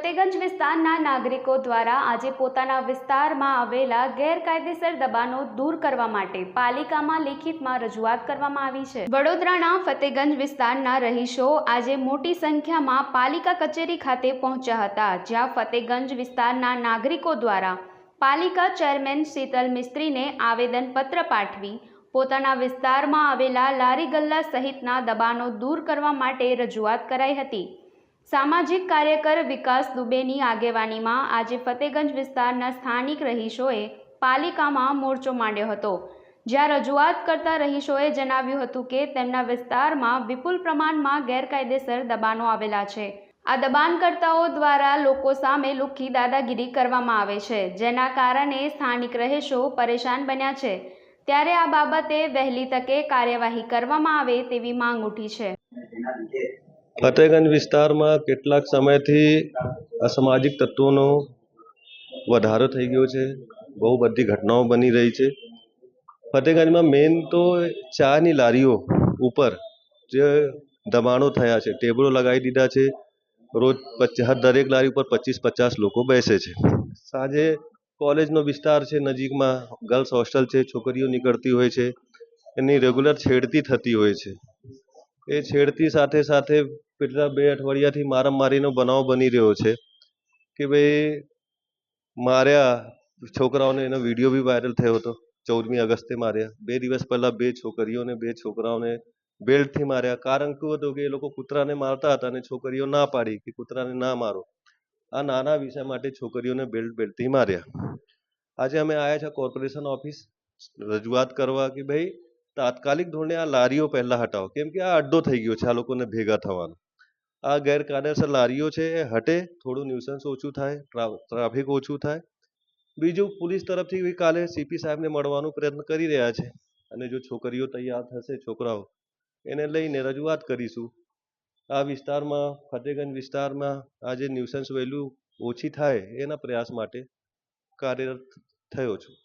ફતેગંજ વિસ્તારના નાગરિકો દ્વારા આજે પોતાના વિસ્તારમાં આવેલા ગેરકાયદેસર દબાણો દૂર કરવા માટે પાલિકામાં લેખિતમાં રજૂઆત કરવામાં આવી છે. વડોદરાના ફતેગંજ વિસ્તારના રહીશો આજે મોટી સંખ્યામાં પાલિકા કચેરી ખાતે પહોંચ્યા હતા, જ્યાં ફતેગંજ વિસ્તારના નાગરિકો દ્વારા પાલિકા ચેરમેન શીતલ મિસ્ત્રીને આવેદનપત્ર પાઠવી પોતાના વિસ્તારમાં આવેલા લારી ગલ્લા સહિતના દબાણો દૂર કરવા માટે રજૂઆત કરાઈ હતી. સામાજિક કાર્યકર વિકાસ દુબેની આગેવાનીમાં આજે ફતેગંજ વિસ્તારના સ્થાનિક રહીશોએ પાલિકામાં મોરચો માંડ્યો હતો. જ્યાં રજૂઆત કરતા રહીશોએ જણાવ્યું હતું કે તેમના વિસ્તારમાં વિપુલ પ્રમાણમાં ગેરકાયદેસર દબાણો આવેલા છે. આ દબાણકર્તાઓ દ્વારા લોકો સામે લુખ્ખી દાદાગીરી કરવામાં આવે છે, જેના કારણે સ્થાનિક રહીશો પરેશાન બન્યા છે. ત્યારે આ બાબતે વહેલી તકે કાર્યવાહી કરવામાં આવે તેવી માંગ ઉઠી છે. ફતેહગંજ વિસ્તારમાં કેટલાક સમયથી અસામાજિક તત્વોનો વધારો થઈ ગયો છે. બહુ બધી ઘટનાઓ બની રહી છે. ફતેહગંજમાં મેઇન તો ચાની લારીઓ ઉપર જે દબાણો થયા છે, ટેબલો લગાવી દીધા છે. રોજ પચાસ દરેક લારી ઉપર પચીસ પચાસ લોકો બેસે છે. સાંજે કોલેજનો વિસ્તાર છે, નજીકમાં ગર્લ્સ હોસ્ટેલ છે, છોકરીઓ નીકળતી હોય છે. એની રેગ્યુલર છેડતી થતી હોય છે. એ છેડતી સાથે સાથે કેટલા બે અઠવાડિયાથી મારામારીનો બનાવ બની રહ્યો છે કે ભાઈ માર્યા, છોકરાઓને એનો વીડિયો બી વાયરલ થયો હતો, ચૌદમી ઓગસ્ટે માર્યા. બે દિવસ પહેલાં બે છોકરીઓને, બે છોકરાઓને બેલ્ટથી માર્યા. કારણ શું હતું કે એ લોકો કૂતરાને મારતા હતા અને છોકરીઓ ના પાડી કે કૂતરાને ના મારો. આ નાના વિષય માટે છોકરીઓને બેલ્ટ બેલ્ટથી માર્યા. આજે અમે આવ્યા છે કોર્પોરેશન ઓફિસ રજૂઆત કરવા કે ભાઈ તાત્કાલિક ધોરણે આ લારીઓ પહેલાં હટાવો. કેમ કે આ અડ્ડો થઈ ગયો છે, આ લોકોને ભેગા થવાનો. આ ગેરકાયદેસર લારીઓ છે, એ હટે, થોડું ન્યુસન્સ ઓછું થાય, ટ્રા- ટ્રાફિક ઓછું થાય. બીજું, પોલીસ તરફથી બી કાલે સીપી સાહેબને મળવાનો પ્રયત્ન કરી રહ્યા છે. અને જો છોકરીઓ તૈયાર થશે, છોકરાઓ, એને લઈને રજૂઆત કરીશું. આ વિસ્તારમાં ફતેહગંજ વિસ્તારમાં, આ જે ન્યુસન્સ વેલ્યુ ઓછી થાય, એના પ્રયાસ માટે કાર્યરત થયો છું.